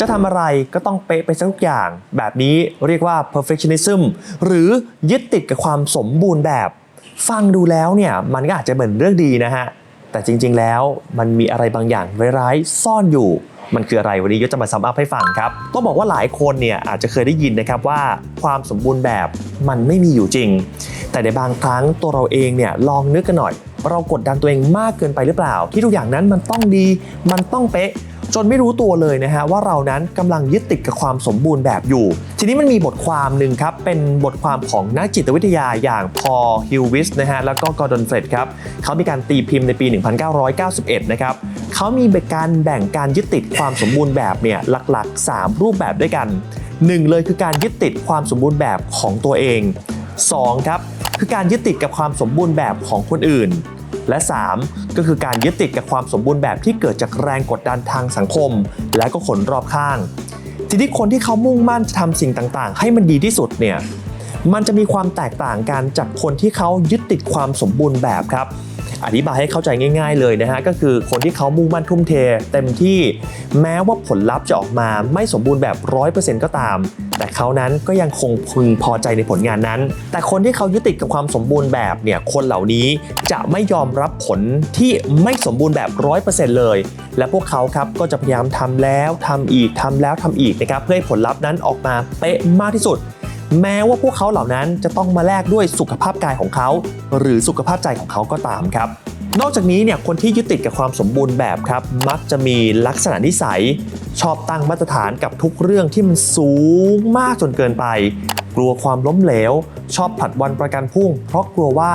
จะทำอะไรก็ต้องเป๊ะไปซะทุกอย่าง แบบนี้เรียกว่า perfectionism หรือยึดติดกับความสมบูรณ์แบบ ฟังดูแล้วเนี่ยมันก็อาจจะเหมือนเรื่องดีนะฮะ แต่จริงๆแล้วมันมีอะไรบางอย่างร้ายๆซ่อนอยู่ มันคืออะไรวันนี้ยศจะมาซัมอัพให้ฟังครับ ต้องบอกว่าหลายคนเนี่ยอาจจะเคยได้ยินนะครับว่าความสมบูรณ์แบบมันไม่มีอยู่จริง แต่ในบางครั้งตัวเราเองเนี่ยลองนึกกันหน่อยเรากดดันตัวเองมากเกินไปหรือเปล่า ที่ทุกอย่างนั้นมันต้องดีมันต้องเป๊ะจนไม่รู้ตัวเลยนะฮะว่าเรานั้นกำลังยึดติดกับความสมบูรณ์แบบอยู่ ทีนี้มันมีบทความหนึ่งครับ เป็นบทความของนักจิตวิทยาอย่างพอฮิลวิสนะฮะแล้วก็กอร์ดอนเฟรดครับเขามีการตีพิมพ์ในปี 1991 นะครับเขามีการแบ่งการยึดติดความสมบูรณ์แบบเนี่ยหลักๆ 3 รูปแบบด้วยกันหนึ่งเลยคือการยึดติดความสมบูรณ์แบบของตัวเองสองครับคือการยึดติดกับความสมบูรณ์แบบของคนอื่น และ 3 ก็คือการยึดติดกับความสมบูรณ์แบบที่เกิดจากแรงกดดันทางสังคม และก็คนรอบข้าง ทีนี้คนที่เขามุ่งมั่นจะทำสิ่งต่างๆ ให้มันดีที่สุดเนี่ยมันจะมีความแตกต่างกันจากคนที่เขายึดติดความสมบูรณ์แบบครับ อธิบายให้เข้าใจง่าย ๆ เลยนะฮะก็คือคนที่เขามุ่งมั่นทุ่มเท เต็มที่แม้ว่าผลลัพธ์จะออกมาไม่สมบูรณ์แบบ 100%ก็ตาม แต่เขานั้นก็ยังคงพึงพอใจในผลงานนั้น แต่คนที่เขายึดติดกับความสมบูรณ์แบบเนี่ยคนเหล่านี้จะไม่ยอมรับผลที่ไม่สมบูรณ์แบบ 100%เลย และพวกเขาครับก็จะพยายามทำแล้วทำอีกทำแล้วทำอีกนะครับเพื่อให้ผลลัพธ์นั้นออกมาเป๊ะมากที่สุด แม้ว่าพวกเขาเหล่านั้นจะต้องมาแลกด้วยสุขภาพกายของเขา หรือสุขภาพใจของเขาก็ตามครับ นอกจากนี้เนี่ยคนที่ยึดติดกับความสมบูรณ์แบบครับ มักจะมีลักษณะนิสัย ชอบตั้งมาตรฐานกับทุกเรื่องที่มันสูงมากจนเกินไป กลัวความล้มเหลว ชอบผัดวันประกันพรุ่ง เพราะกลัวว่า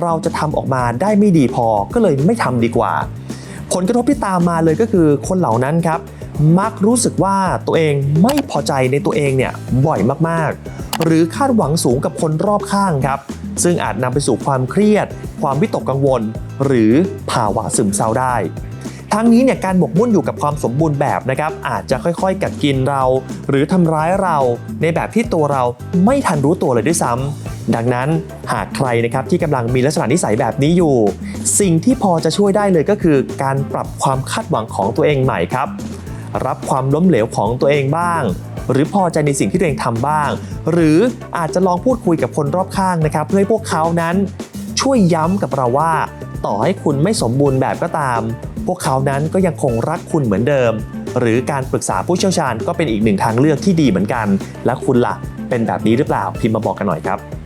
เราจะทำออกมาได้ไม่ดีพอก็เลยไม่ทำดีกว่า ผลกระทบที่ตามมาเลยก็คือคนเหล่านั้นครับ มักรู้สึกว่าตัวเองไม่พอใจในตัวเองเนี่ยบ่อยมากๆ หรือคาดหวังสูงกับคนรอบข้างครับ ซึ่งอาจนำไปสู่ความเครียด ความวิตกกังวล หรือภาวะซึมเศร้าได้ทั้งนี้เนี่ยการหมกมุ่นอยู่กับความสมบูรณ์แบบนะครับอาจจะค่อยๆ กัดกินเรา หรือทำร้ายเราในแบบที่ตัวเราไม่ทันรู้ตัวเลยด้วยซ้ำดังนั้นหากใครนะครับที่กำลังมีลักษณะนิสัยแบบนี้อยู่ สิ่งที่พอจะช่วยได้เลยก็คือ การปรับความคาดหวังของตัวเองใหม่ครับ รับความล้มเหลวของตัวเองบ้าง หรือพอใจในสิ่งที่ตัวเองทำบ้าง หรืออาจจะลองพูดคุยกับคนรอบข้างนะครับ เพื่อให้พวกเขานั้นช่วยย้ำกับเราว่า ต่อให้คุณไม่สมบูรณ์แบบก็ตาม พวกเขานั้นก็ยังคงรักคุณเหมือนเดิม หรือการปรึกษาผู้เชี่ยวชาญก็เป็นอีกหนึ่งทางเลือกที่ดีเหมือนกัน และคุณล่ะเป็นแบบนี้หรือเปล่าพิมพ์มาบอกกันหน่อยครับ